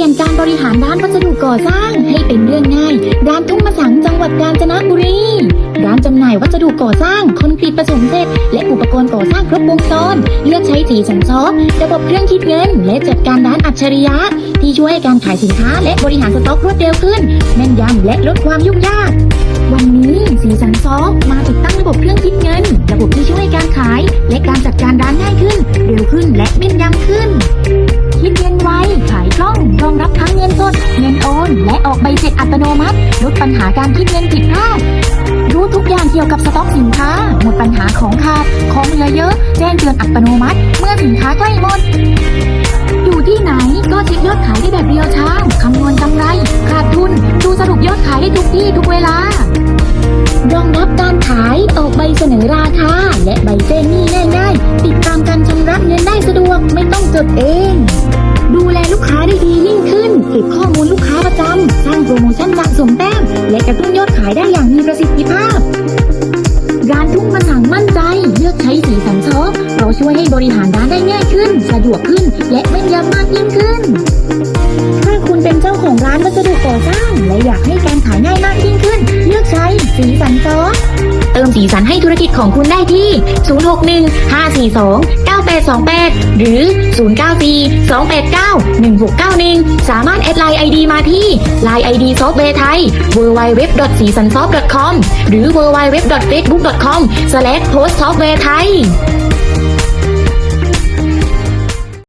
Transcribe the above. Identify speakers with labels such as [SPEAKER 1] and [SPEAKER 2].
[SPEAKER 1] ลี่ยนการบริหารด้านวัสดุก่อสร้างให้เป็นเรื่องง่าย ร้านทุ่งมะสังจังหวัดกาญจนบุรี ร้านจำหน่ายวัสดุก่อสร้างคอนกรีตผสมเสร็จ และอุปกรณ์ก่อสร้างครบวงจร เลือกใช้สีสันซอฟระบบเครื่องคิดเงิน และจัดการร้านอัจฉริยะ ที่ช่วยให้การขายสินค้าและบริหารสต็อกรวดเร็วขึ้น แม่นยำและลดความยุ่งยาก วันนี้ อัตโนมัติ ลดปัญหาการคิดเงินผิดพลาด รู้ทุกอย่างเกี่ยวกับสต็อกสินค้า หมดปัญหาของขาด ของเหลือเยอะ แจ้งเตือนอัตโนมัติ เมื่อสินค้าใกล้หมด อยู่ที่ไหนก็เช็คยอดขายได้แบบเรียลไทม์คำนวณกำไร ขาดทุน ดูสรุปยอดขายได้ทุกที่ทุกเวลารองรับการขาย ออกใบเสนอราคา และใบแจ้งหนี้ง่ายๆ ติดตามการชำระเงินได้สะดวก ไม่ต้องจดเอง ดูแลลูกค้าได้ดียิ่งขึ้น เก็บข้อมูลลูกค้าประจำ สมแต้มและกระตุ้นยอดขายได้อย่างมีประสิทธิภาพ ร้านทุ่งมาสั่งมั่นใจเลือกใช้สีสันซอฟเราช่วยให้บริหารร้านได้ง่ายขึ้น สะดวกขึ้น และแม่นยำมากยิ่งขึ้น ถ้าคุณเป็นเจ้าของร้านวัสดุก่อสร้างและอยากให้การขายง่ายมากยิ่งขึ้น เลือกใช้สีสันซอฟเติมสีสันให้ธุรกิจของคุณได้ที่ 061 542 9828 หรือ 094 289 1691 สามารถแอดไลน์ไอดีมาที่ Line ID ซอฟต์แวร์ไทย www. สีสันซอฟ .com หรือ www. facebook. com slash post software ไทย